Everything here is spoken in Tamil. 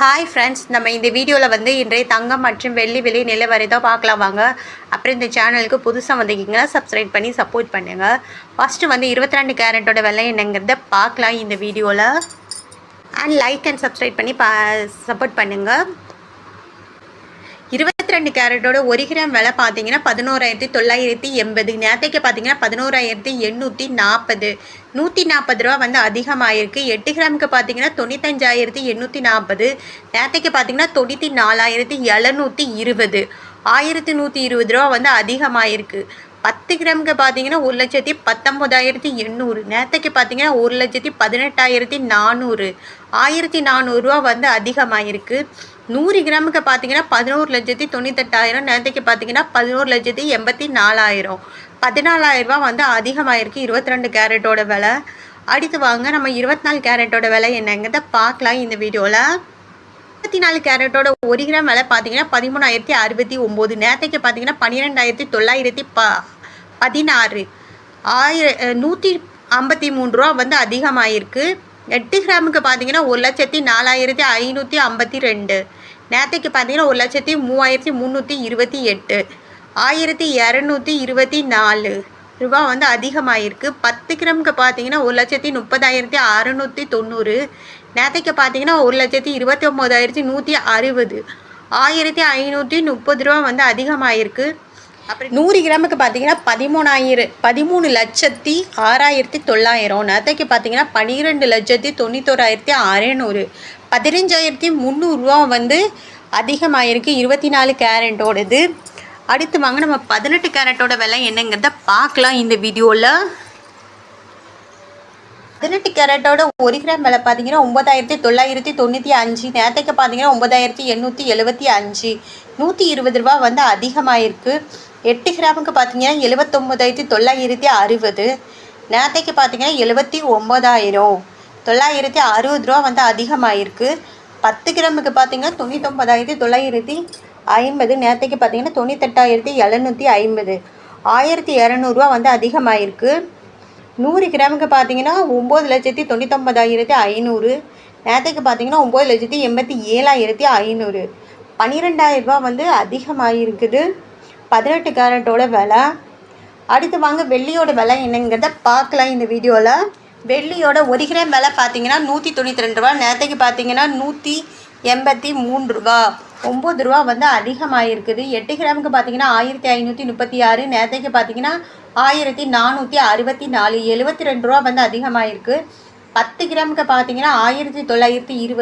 ஹாய் ஃப்ரெண்ட்ஸ் நம்ம இந்த வீடியோவில் வந்து இன்றைய தங்கம் மற்றும் வெள்ளி விலை நிலவரை தான் பார்க்கலாம் வாங்க. அப்புறம் இந்த சேனலுக்கு புதுசாக வந்திருக்கீங்கன்னா சப்ஸ்கிரைப் பண்ணி சப்போர்ட் பண்ணுங்கள் ஃபஸ்ட்டு வந்து இருபத்தி ரெண்டு கேரட்டோட விலை என்னங்கிறத பார்க்கலாம் இந்த வீடியோவில் அண்ட் லைக் அண்ட் சப்ஸ்கிரைப் பண்ணி பா சப்போர்ட் பண்ணுங்கள் இருபத்தி ரெண்டு கேரட்டோட ஒரு கிராம் விலை பார்த்தீங்கன்னா பதினோராயிரத்தி தொள்ளாயிரத்தி எண்பது. நேற்றைக்கு பார்த்தீங்கன்னா பதினோராயிரத்தி எண்ணூற்றி நாற்பது. நூற்றி நாற்பது ரூபா வந்து அதிகமாகிருக்கு எட்டு கிராமுக்கு பார்த்தீங்கன்னா தொண்ணூத்தஞ்சாயிரத்தி எண்ணூற்றி நாற்பது. நேற்றைக்கு பார்த்தீங்கன்னா தொண்ணூற்றி நாலாயிரத்தி எழுநூற்றி இருபது. ஆயிரத்தி நூற்றி இருபது ரூபா வந்து அதிகமாகிருக்கு பத்து கிராமுக்கு பார்த்தீங்கன்னா ஒரு லட்சத்தி பத்தொம்போதாயிரத்தி எண்ணூறு. நேற்றைக்கு பார்த்தீங்கன்னா ஒரு லட்சத்தி பதினெட்டாயிரத்தி நானூறு. ஆயிரத்தி நானூறுரூவா வந்து அதிகமாகிருக்கு நூறு கிராமுக்கு பார்த்தீங்கன்னா பதினோரு லட்சத்தி தொண்ணூத்தெட்டாயிரம் நேரத்துக்கு பார்த்தீங்கன்னா பதினோரு லட்சத்தி எண்பத்தி நாலாயிரம். பதினாலாயிரரூபா வந்து அதிகமாகிருக்கு இருபத்தி ரெண்டு கேரட்டோட விலை. அடுத்து வாங்க நம்ம இருபத்தி நாலு கேரட்டோட விலை என்னங்கிறத பார்க்கலாம் இந்த வீடியோவில் இருபத்தி நாலு கேரட்டோட ஒரு கிராம் விலை பார்த்தீங்கன்னா பதிமூணாயிரத்தி அறுபத்தி ஒம்பது நேரத்துக்கு பார்த்தீங்கன்னா பன்னிரெண்டாயிரத்தி தொள்ளாயிரத்தி ப பதினாறு. ஆயிர நூற்றி ஐம்பத்தி மூணு ரூபா வந்து அதிகமாகிருக்கு எட்டு கிராமுக்கு பார்த்தீங்கன்னா ஒரு லட்சத்தி நாலாயிரத்தி ஐநூற்றி ஐம்பத்தி ரெண்டு. நேற்றுக்கு பார்த்தீங்கன்னா ஒரு லட்சத்தி மூவாயிரத்தி முந்நூற்றி இருபத்தி எட்டு. ஆயிரத்தி இரநூத்தி இருபத்தி நாலு. ரூபா வந்து அதிகமாகிருக்கு பத்து கிராமுக்கு பார்த்தீங்கன்னா ஒரு லட்சத்தி முப்பதாயிரத்தி அறநூற்றி தொண்ணூறு. நேற்றுக்கு பார்த்தீங்கன்னா ஒரு லட்சத்தி இருபத்தி ஒம்போதாயிரத்தி நூற்றி அறுபது. ஆயிரத்தி ஐநூற்றி முப்பது ரூபா வந்து அதிகமாகிருக்கு அப்புறம் நூறு கிராமுக்கு பார்த்தீங்கன்னா பதிமூணாயிரம் பதிமூணு லட்சத்தி ஆறாயிரத்தி தொள்ளாயிரம். நத்தைக்கு பார்த்தீங்கன்னா பன்னிரெண்டு லட்சத்தி தொண்ணூத்தோராயிரத்தி அறநூறு. பதினஞ்சாயிரத்தி முந்நூறுரூவா வந்து அதிகமாகிருக்கு இருபத்தி நாலு கேரட்டோடது. அடுத்து வாங்க நம்ம பதினெட்டு கேரட்டோட விலை என்னங்கிறத பார்க்கலாம் இந்த வீடியோவில் பதினெட்டு கேரட்டோட ஒரு கிராம் விலை பார்த்தீங்கன்னா ஒன்பதாயிரத்தி தொள்ளாயிரத்தி தொண்ணூற்றி அஞ்சு நேற்றுக்கு பார்த்தீங்கன்னா ஒன்பதாயிரத்தி எண்ணூற்றி எழுபத்தி அஞ்சு. நூற்றி இருபது ரூபா வந்து அதிகமாகிருக்கு எட்டு கிராமுக்கு பார்த்தீங்கன்னா எழுபத்தொம்போதாயிரத்தி தொள்ளாயிரத்தி அறுபது. நேற்றுக்கு பார்த்தீங்கன்னா எழுபத்தி ஒம்பதாயிரம் தொள்ளாயிரத்தி அறுபது ரூபா வந்து அதிகமாகிருக்கு பத்து கிராமுக்கு பார்த்தீங்கன்னா தொண்ணூத்தொம்பதாயிரத்தி தொள்ளாயிரத்தி ஐம்பது. நேரத்துக்கு பார்த்தீங்கன்னா தொண்ணூத்தெட்டாயிரத்தி எழுநூற்றி ஐம்பது. ஆயிரத்தி இரநூறுவா வந்து அதிகமாகிருக்கு நூறு கிராமுக்கு பார்த்தீங்கன்னா ஒம்பது லட்சத்தி தொண்ணூத்தொம்பதாயிரத்தி ஐநூறு. நேற்றுக்கு பார்த்தீங்கன்னா ஒம்பது லட்சத்தி எண்பத்தி ஏழாயிரத்தி ஐநூறு. பன்னிரெண்டாயிரம் ரூபாய் வந்து அதிகமாகிருக்குது பதினெட்டு கேரட்டோட விலை. அடுத்து வாங்க வெள்ளியோட விலை என்னங்கிறத பார்க்கலாம் இந்த வீடியோவில் வெள்ளியோட ஒரு கிராம் விலை பார்த்தீங்கன்னா நூற்றி தொண்ணூற்றி ரெண்டு ரூபா நேற்றுக்கு பார்த்தீங்கன்னா நூற்றி எண்பத்தி மூணு ரூபா ஒம்பது ரூபா வந்து அதிகமாகிருக்குது எட்டு கிராமுக்கு பார்த்தீங்கன்னா ஆயிரத்தி ஐநூற்றி முப்பத்தி ஆறு நேத்தைக்கு பார்த்தீங்கன்னா ஆயிரத்தி நானூற்றி அறுபத்தி நாலு எழுபத்தி ரெண்டு ரூபா வந்து அதிகமாகிருக்கு பத்து கிராமுக்கு பார்த்தீங்கன்னா ஆயிரத்தி தொள்ளாயிரத்தி இருபது